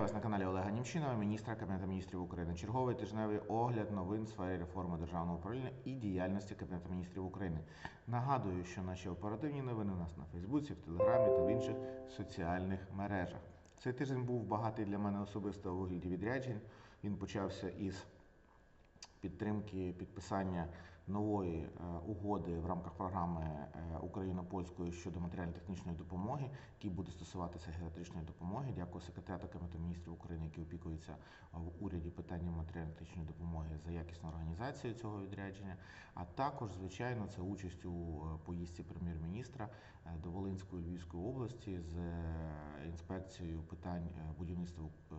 вас на каналі Олега Німчинова, міністра Кабінету міністрів України. Черговий тижневий огляд новин в сфері реформи державного управління і діяльності Кабінету міністрів України. Нагадую, що наші оперативні новини у нас на Фейсбуці, в Телеграмі та в інших соціальних мережах. Цей тиждень був багатий для мене особисто у вигляді відряджень. Він почався із підтримки підписання нової е, угоди в рамках програми е, Україно-польської щодо матеріально-технічної допомоги, який буде стосуватися геріатричної допомоги. Дякую секретаріату Кабінету міністрів України, який опікується в уряді питанням матеріально-технічної допомоги за якісну організацію цього відрядження. А також, звичайно, це участь у е, поїздці прем'єр-міністра е, до Волинської Львівської області з е, інспекцією питань е, будівництва е,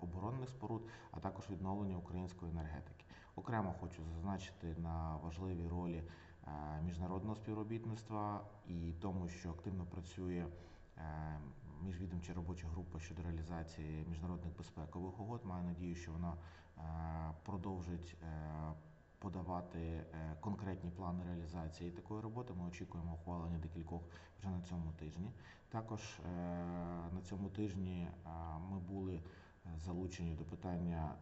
оборонних споруд, а також відновлення української енергетики. Окремо хочу зазначити на важливій ролі е, міжнародного співробітництва і тому, що активно працює е, міжвідомча робоча група щодо реалізації міжнародних безпекових угод. Маю надію, що вона е, продовжить подавати конкретні плани реалізації такої роботи. Ми очікуємо ухвалення декількох вже на цьому тижні. Також на цьому тижні ми були залучені до питання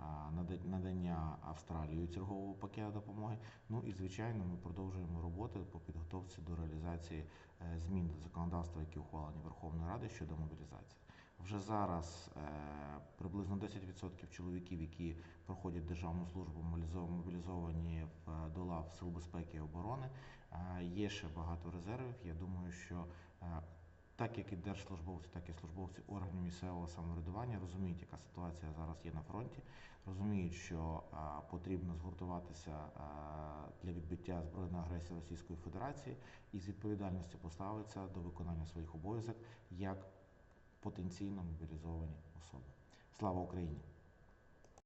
надання Австралією чергового пакету допомоги. Ну і звичайно, ми продовжуємо роботу по підготовці до реалізації е, змін до законодавства, які ухвалені Верховною Радою щодо мобілізації. Вже зараз е, приблизно 10% чоловіків, які проходять державну службу, мобілізов- мобілізовані до лав Сил безпеки і оборони. Є ще багато резервів. Я думаю, що е, так як і держслужбовці, так і службовці органів місцевого самоврядування розуміють, яка ситуація зараз є на фронті, розуміють, що а, потрібно згуртуватися а, для відбиття збройної агресії Російської Федерації і з відповідальністю поставитися до виконання своїх обов'язок як потенційно мобілізовані особи. Слава Україні!